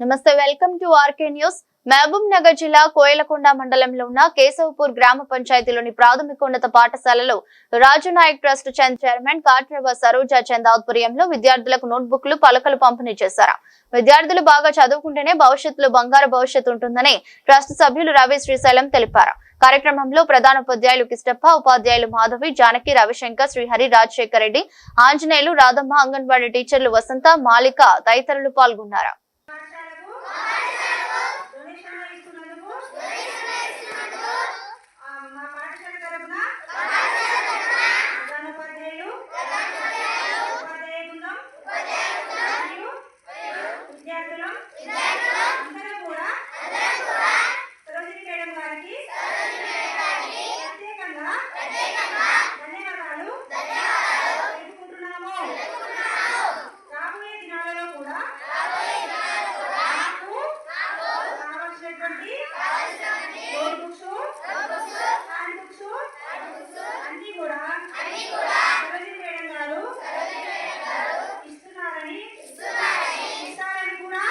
నమస్తే welcome to RK news. Mahabubnagar జిల్లా కోయలకొండ మండలంలో ఉన్న కేశవపూర్ గ్రామ పంచాయతీలోని ప్రాథమికోన్నత పాఠశాలలో రాజునాయక్ ట్రస్ట్ చంద్ చైర్మన్ కాట్రవ సరోజా చంద్ ఆధ్వర్యంలో విద్యార్థులకు నోట్బుక్లు పలకలు పంపిణీ చేశారు. విద్యార్థులు బాగా చదువుకుంటేనే భవిష్యత్తులో బంగారు భవిష్యత్తు ఉంటుందని ట్రస్ట్ సభ్యులు రవి శ్రీశైలం తెలిపారు. కార్యక్రమంలో ప్రధాన ఉపాధ్యాయులు కిష్టప్ప ఉపాధ్యాయులు మాధవి జానకి రవిశంకర్ శ్రీహరి రాజశేఖర్ రెడ్డి ఆంజనేయులు రాధమ్మ అంగన్వాడీ టీచర్లు వసంత మాలిక తదితరులు పాల్గొన్నారు. విద్యార్థులం అందరం కూడా సరోజిని మేడం గారికి ప్రత్యేకంగా ధన్యవాదాలు తెలుపుకుంటున్నాము రాబోయే దినాలలో కూడా నాకు కావలసినటువంటి నోట్ బుక్స్ హ్యాండ్ బుక్స్ అన్ని కూడా సరోజిని మేడం గారు ఇస్తున్నారని ఇస్తారని కూడా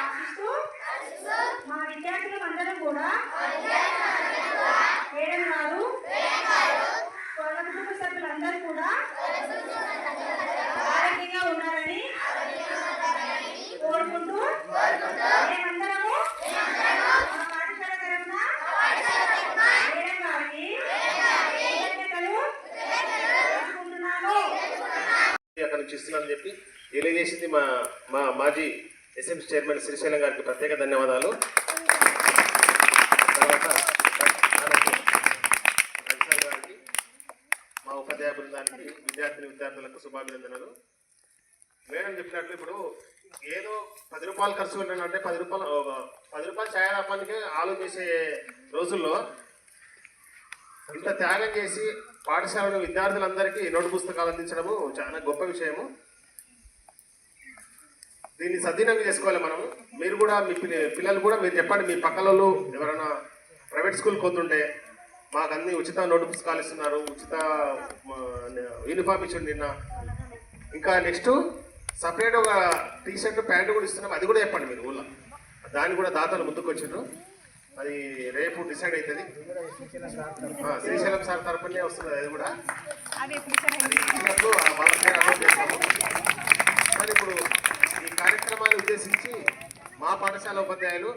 ఆశిస్తూ మా విద్యార్థులం అందరం వాళ్ళ కుటుంబ సభ్యులందరూ కూడా ఆరోగ్యంగా ఉన్నారని కోరుకుంటూ మేమందరము మా పాఠశాల మేడం గారికి ఇస్తున్నానని చెప్పి తెలియజేసింది మా మా మాజీ ఎస్ఎంసీ చైర్మన్ శ్రీశైలం గారికి ప్రత్యేక ధన్యవాదాలు తర్వాత మనకి రవిశంకర్ గారికి విద్యా బృందానికి విద్యార్థిని విద్యార్థులకు శుభాభినందనలు. మేడం చెప్పినట్లు ఇప్పుడు ఏదో పది రూపాయలు ఖర్చు పెట్టాలంటే పది రూపాయలు పది రూపాయలు ఛాయ రాపానికి ఆలోచించే రోజుల్లో ఇంత త్యాగం చేసి పాఠశాలలో విద్యార్థులందరికీ నోటు పుస్తకాలు అందించడము చాలా గొప్ప విషయము. దీన్ని సద్వినియోగం చేసుకోవాలి మనం మీరు కూడా మీ పిల్ల- పిల్లలు కూడా మీరు చెప్పండి మీ పక్కలలో ఎవరైనా ప్రైవేట్ స్కూల్ పోతుంటే మాకు అన్ని ఉచిత నోటు పుస్తకాలు ఇస్తున్నారు ఉచిత యూనిఫామ్ ఇచ్చిండు నిన్న. ఇంకా నెక్స్ట్ సపరేట్ ఒక టీ షర్ట్ ప్యాంటు కూడా ఇస్తున్నాం. అది కూడా చెప్పండి మీరు ఊళ్ళో. దాన్ని కూడా దాతలు ముందుకు వచ్చిండ్రు. అది రేపు డిసైడ్ అవుతుంది శ్రీశైలం సార్ తరపునే వస్తుంది అది కూడా. మరి ఇప్పుడు ఈ కార్యక్రమాన్ని ఉద్దేశించి మా పాఠశాల ఉపాధ్యాయులు